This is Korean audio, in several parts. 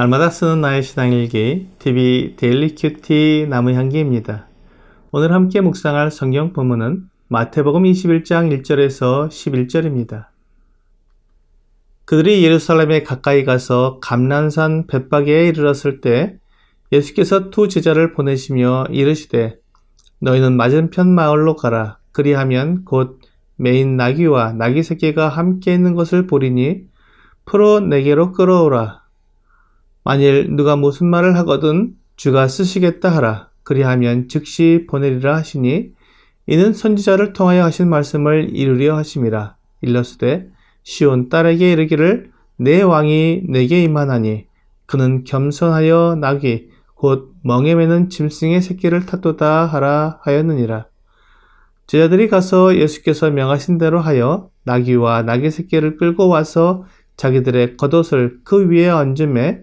날마다 쓰는 나의 신앙 일기 TV 데일리 큐티 나무 향기입니다. 오늘 함께 묵상할 성경 본문은 마태복음 21장 1절에서 11절입니다. 그들이 예루살렘에 가까이 가서 감난산 벳바게에 이르렀을 때 예수께서 두 제자를 보내시며 이르시되 너희는 맞은편 마을로 가라 그리하면 곧 메인 나귀와 나귀 새끼가 함께 있는 것을 보리니 풀어 내게로 끌어오라 만일 누가 무슨 말을 하거든 주가 쓰시겠다 하라. 그리하면 즉시 보내리라 하시니 이는 선지자를 통하여 하신 말씀을 이루려 하심이라. 일러스되 시온 딸에게 이르기를 내 왕이 내게 임하나니 그는 겸손하여 나귀 곧 멍에 매는 짐승의 새끼를 탔도다 하라 하였느니라. 제자들이 가서 예수께서 명하신 대로 하여 나귀와 나귀 새끼를 끌고 와서 자기들의 겉옷을 그 위에 얹음에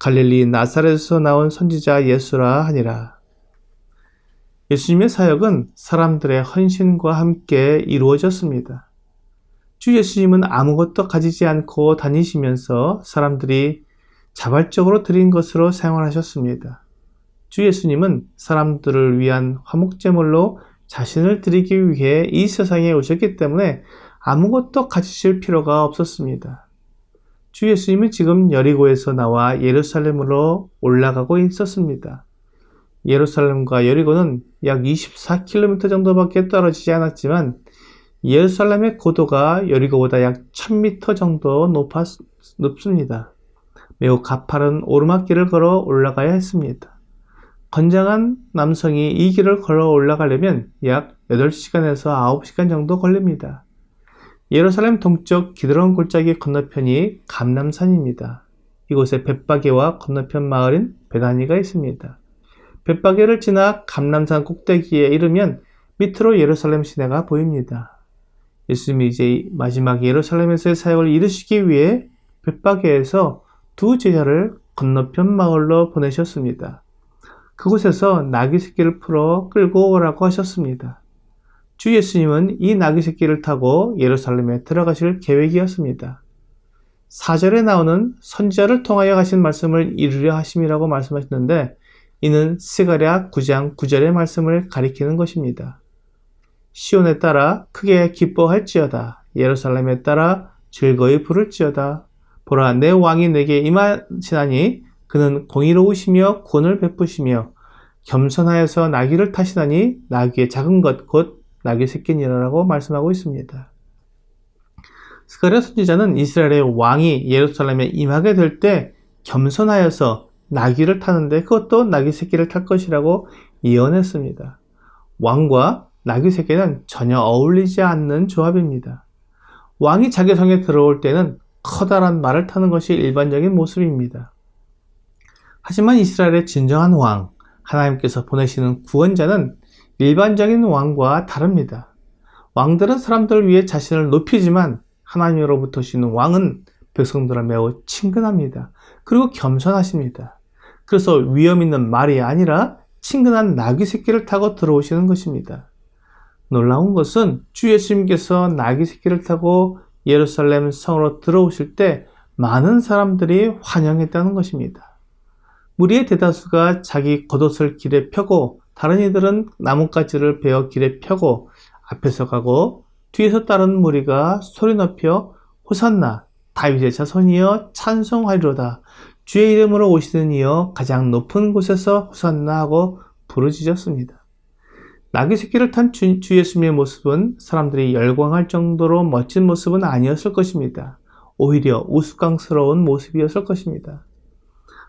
갈릴리 나사렛에서 나온 선지자 예수라 하니라. 예수님의 사역은 사람들의 헌신과 함께 이루어졌습니다. 주 예수님은 아무것도 가지지 않고 다니시면서 사람들이 자발적으로 드린 것으로 생활하셨습니다. 주 예수님은 사람들을 위한 화목제물로 자신을 드리기 위해 이 세상에 오셨기 때문에 아무것도 가지실 필요가 없었습니다. 주 예수님은 지금 여리고에서 나와 예루살렘으로 올라가고 있었습니다. 예루살렘과 여리고는 약 24km 정도밖에 떨어지지 않았지만 예루살렘의 고도가 여리고보다 약 1000m 정도 높았, 높습니다. 매우 가파른 오르막길을 걸어 올라가야 했습니다. 건장한 남성이 이 길을 걸어 올라가려면 약 8시간에서 9시간 정도 걸립니다. 예루살렘 동쪽 기드론 골짜기 건너편이 감남산입니다. 이곳에 벳바게와 건너편 마을인 베다니가 있습니다. 벳바게를 지나 감남산 꼭대기에 이르면 밑으로 예루살렘 시내가 보입니다. 예수님이 이제 마지막 예루살렘에서의 사역을 이루시기 위해 벳바게에서 두 제자를 건너편 마을로 보내셨습니다. 그곳에서 나귀 새끼를 풀어 끌고 오라고 하셨습니다. 주 예수님은 이 나귀 새끼를 타고 예루살렘에 들어가실 계획이었습니다. 4절에 나오는 선지자를 통하여 하신 말씀을 이루려 하심이라고 말씀하셨는데 이는 스가랴 9장 9절의 말씀을 가리키는 것입니다. 시온에 따라 크게 기뻐할지어다. 예루살렘에 따라 즐거이 부를지어다. 보라 내 왕이 내게 임하시나니 그는 공의로우시며 구원을 베푸시며 겸손하여서 나귀를 타시나니 나귀의 작은 것 곧 나귀 새끼니라라고 말씀하고 있습니다. 스가랴 선지자는 이스라엘의 왕이 예루살렘에 임하게 될 때 겸손하여서 나귀를 타는데 그것도 나귀 새끼를 탈 것이라고 예언했습니다. 왕과 나귀 새끼는 전혀 어울리지 않는 조합입니다. 왕이 자기 성에 들어올 때는 커다란 말을 타는 것이 일반적인 모습입니다. 하지만 이스라엘의 진정한 왕, 하나님께서 보내시는 구원자는 일반적인 왕과 다릅니다. 왕들은 사람들을 위해 자신을 높이지만 하나님으로부터 오시는 왕은 백성들을 매우 친근합니다. 그리고 겸손하십니다. 그래서 위험 있는 말이 아니라 친근한 나귀 새끼를 타고 들어오시는 것입니다. 놀라운 것은 주 예수님께서 나귀 새끼를 타고 예루살렘 성으로 들어오실 때 많은 사람들이 환영했다는 것입니다. 무리의 대다수가 자기 겉옷을 길에 펴고 다른 이들은 나뭇가지를 베어 길에 펴고 앞에서 가고 뒤에서 따르는 무리가 소리 높여 호산나 다윗의 자손이여 찬송하리로다 주의 이름으로 오시는 이여 가장 높은 곳에서 호산나 하고 부르짖었습니다. 나귀 새끼를 탄 주, 주 예수님의 모습은 사람들이 열광할 정도로 멋진 모습은 아니었을 것입니다. 오히려 우스꽝스러운 모습이었을 것입니다.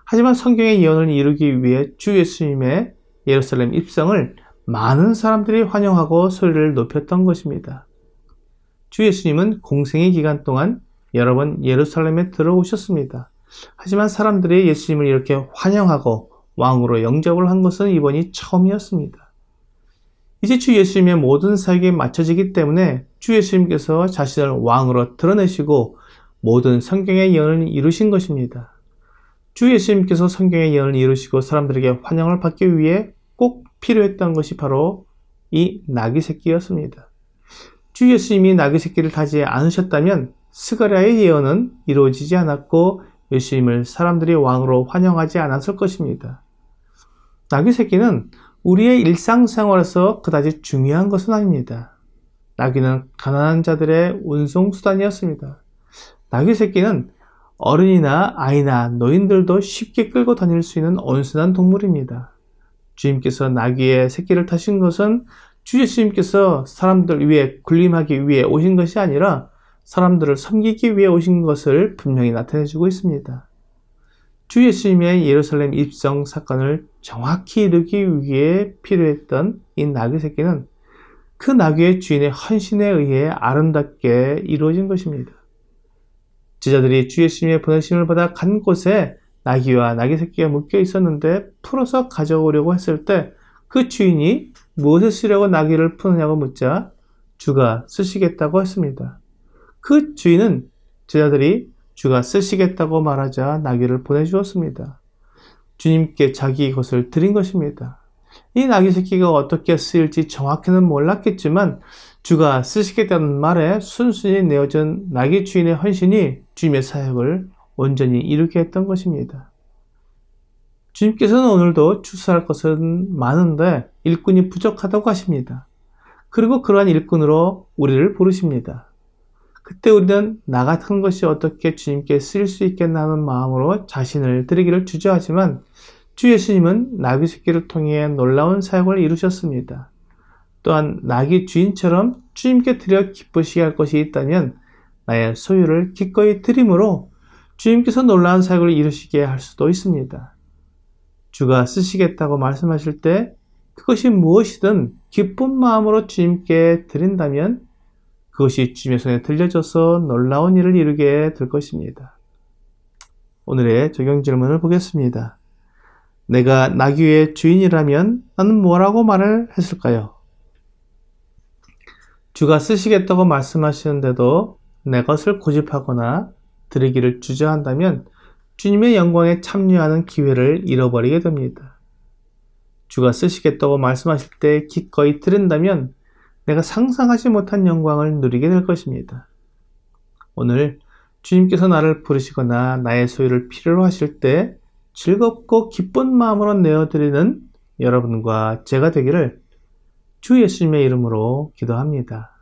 하지만 성경의 예언을 이루기 위해 주 예수님의 예루살렘 입성을 많은 사람들이 환영하고 소리를 높였던 것입니다. 주 예수님은 공생의 기간 동안 여러 번 예루살렘에 들어오셨습니다. 하지만 사람들이 예수님을 이렇게 환영하고 왕으로 영접을 한 것은 이번이 처음이었습니다. 이제 주 예수님의 모든 사역이 맞춰지기 때문에 주 예수님께서 자신을 왕으로 드러내시고 모든 성경의 예언을 이루신 것입니다. 주 예수님께서 성경의 예언을 이루시고 사람들에게 환영을 받기 위해 꼭 필요했던 것이 바로 이 나귀 새끼였습니다. 주 예수님이 나귀 새끼를 타지 않으셨다면 스가랴의 예언은 이루어지지 않았고 예수님을 사람들이 왕으로 환영하지 않았을 것입니다. 나귀 새끼는 우리의 일상생활에서 그다지 중요한 것은 아닙니다. 나귀는 가난한 자들의 운송수단이었습니다. 나귀 새끼는 어른이나 아이나 노인들도 쉽게 끌고 다닐 수 있는 온순한 동물입니다. 주님께서 나귀의 새끼를 타신 것은 주 예수님께서 사람들 위해 군림하기 위해 오신 것이 아니라 사람들을 섬기기 위해 오신 것을 분명히 나타내주고 있습니다. 주 예수님의 예루살렘 입성 사건을 정확히 이루기 위해 필요했던 이 나귀 새끼는 그 나귀의 주인의 헌신에 의해 아름답게 이루어진 것입니다. 제자들이 주 예수님의 보내심을 받아 간 곳에 나귀와 나귀 새끼가 묶여 있었는데 풀어서 가져오려고 했을 때 그 주인이 무엇을 쓰려고 나귀를 푸느냐고 묻자 주가 쓰시겠다고 했습니다. 그 주인은 제자들이 주가 쓰시겠다고 말하자 나귀를 보내주었습니다. 주님께 자기 것을 드린 것입니다. 이 나귀 새끼가 어떻게 쓰일지 정확히는 몰랐겠지만 주가 쓰시겠다는 말에 순순히 내어준 나귀 주인의 헌신이 주님의 사역을 온전히 이루게 했던 것입니다. 주님께서는 오늘도 추수할 것은 많은데 일꾼이 부족하다고 하십니다. 그리고 그러한 일꾼으로 우리를 부르십니다. 그때 우리는 나 같은 것이 어떻게 주님께 쓰일 수 있겠나 하는 마음으로 자신을 드리기를 주저하지만 주 예수님은 나귀 새끼를 통해 놀라운 사역을 이루셨습니다. 또한 나귀 주인처럼 주님께 드려 기쁘시게 할 것이 있다면 나의 소유를 기꺼이 드림으로 주님께서 놀라운 사역을 이루시게 할 수도 있습니다. 주가 쓰시겠다고 말씀하실 때 그것이 무엇이든 기쁜 마음으로 주님께 드린다면 그것이 주님의 손에 들려져서 놀라운 일을 이루게 될 것입니다. 오늘의 적용 질문을 보겠습니다. 내가 나귀의 주인이라면 나는 뭐라고 말을 했을까요? 주가 쓰시겠다고 말씀하시는데도 내 것을 고집하거나 드리기를 주저한다면 주님의 영광에 참여하는 기회를 잃어버리게 됩니다. 주가 쓰시겠다고 말씀하실 때 기꺼이 들은다면 내가 상상하지 못한 영광을 누리게 될 것입니다. 오늘 주님께서 나를 부르시거나 나의 소유를 필요로 하실 때 즐겁고 기쁜 마음으로 내어드리는 여러분과 제가 되기를 주 예수님의 이름으로 기도합니다.